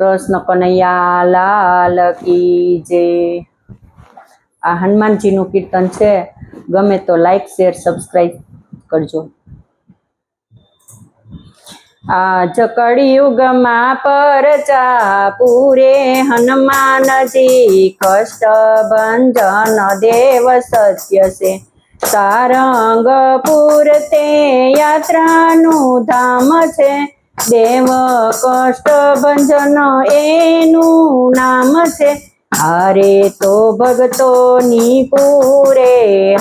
કૃષ્ણ કનૈયા લાલ કી જે. આ હનુમાનજીનું કીર્તન છે. ગમે તો લાઈક શેર સબસ્ક્રાઈબ કરજો. આજ કળિયુગમાં પરચા પૂરે હનુમાનજી કષ્ટ ભંજન દેવ સત્ય છે. સારંગપુર તે યાત્રાનું ધામ છે. દેવ કષ્ટ ભંજન એનું નામ છે. અરે તો ભક્તોની પૂરે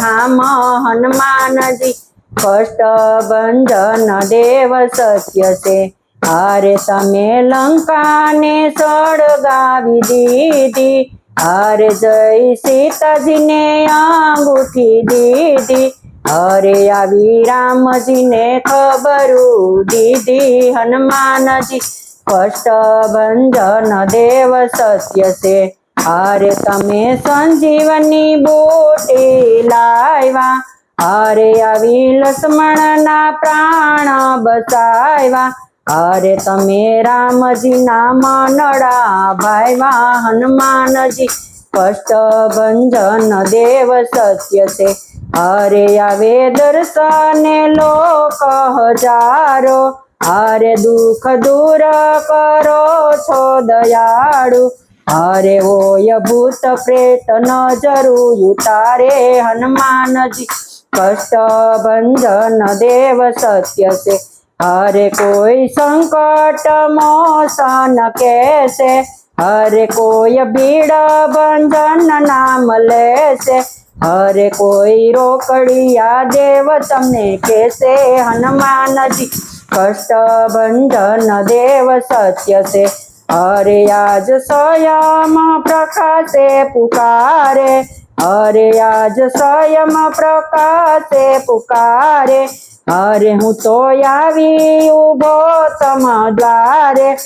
હામ હનુમાનજી કષ્ટ ભંજન દેવ સત્ય છે. અરે તમે લંકાને સળગાવી દીધી. અરે જય સીતાજીને અંગૂઠી દીધી. અરે આવી રામજીને ખબરું દીધી હનુમાનજી કષ્ટ ભંજન દેવ સત્ય છે. અરે તમે સંજીવની બોટી લાવ્યા, અરે આવી લક્ષ્મણના પ્રાણ બચાવ્યા અરે તમે રામજીના મનડા ભાઈવા હનુમાનજી ભંજન દેવ સત્ય છે. અરે આવે દર્શને લોક હજારો. અરે દુઃખ દૂર કરો છો દયાળુ. અરે ઓય ભૂત પ્રેત નજરું ઉતારે હનુમાનજી. કષ્ટ ભંજન દેવ સત્ય છે. હરે કોઈ સંકટ મોસન કેસે હરે કોઈ ભીડ ભંજન નામ લેશે હરે કોઈ રોકડિયા દેવ તમને કેસે હનુમાનજી કષ્ટ ભંજન દેવ સત્ય છે હરે આજ સ્વયં પ્રકાશે પુકારે હરે આજ સ્વયં પ્રકાશે પુકારે અરે હું તો આવી ઊભો તમ દ્વારે.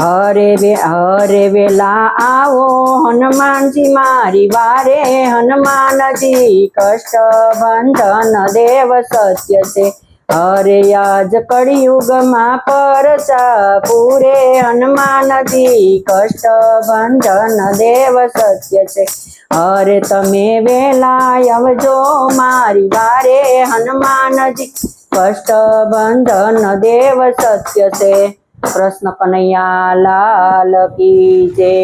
હરે વે હરે વેલા આવો, હનુમાનજી મારી વારે. હનુમાનજી કષ્ટ બંધન દેવ સત્ય છે. હરે આજ કળિયુગમાં પરચા પૂરે હનુમાનજી કષ્ટ બંધન દેવ સત્ય છે. અરે તમે વેલા આવજો મારી વારે હનુમાનજી કષ્ટ બંધન દેવ સત્ય છે. પ્રશ્ન કનૈયા લાલ કી જય.